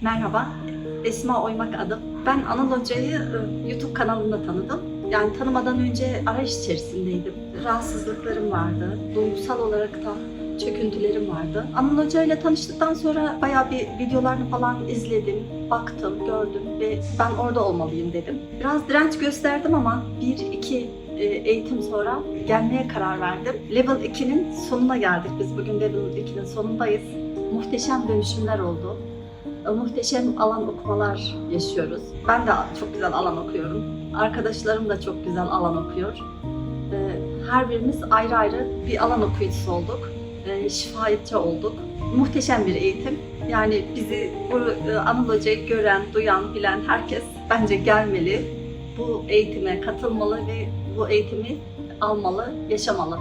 Merhaba, Esma Oymak adım. Ben Anıl Hoca'yı e, YouTube kanalında tanıdım. Yani tanımadan önce arayış içerisindeydim. Rahatsızlıklarım vardı. Duygusal olarak da çöküntülerim vardı. Anıl Hoca ile tanıştıktan sonra bayağı bir videolarını falan izledim, baktım, gördüm ve ben orada olmalıyım dedim. Biraz direnç gösterdim ama bir iki e, eğitim sonra gelmeye karar verdim. Level 2'nin sonuna geldik. Biz bugün Level 2'nin sonundayız. Muhteşem dönüşümler oldu. E, Muhteşem alan okumalar yaşıyoruz. Ben de çok güzel alan okuyorum. Arkadaşlarım da çok güzel alan okuyor. E, Her birimiz ayrı ayrı bir alan okuyucusu olduk. E, Şifayetçi olduk. Muhteşem bir eğitim. Yani bizi bu e, Anıl Hoca'yı gören, duyan, bilen herkes bence gelmeli. Bu eğitime katılmalı ve bu eğitimi almalı, yaşamalı.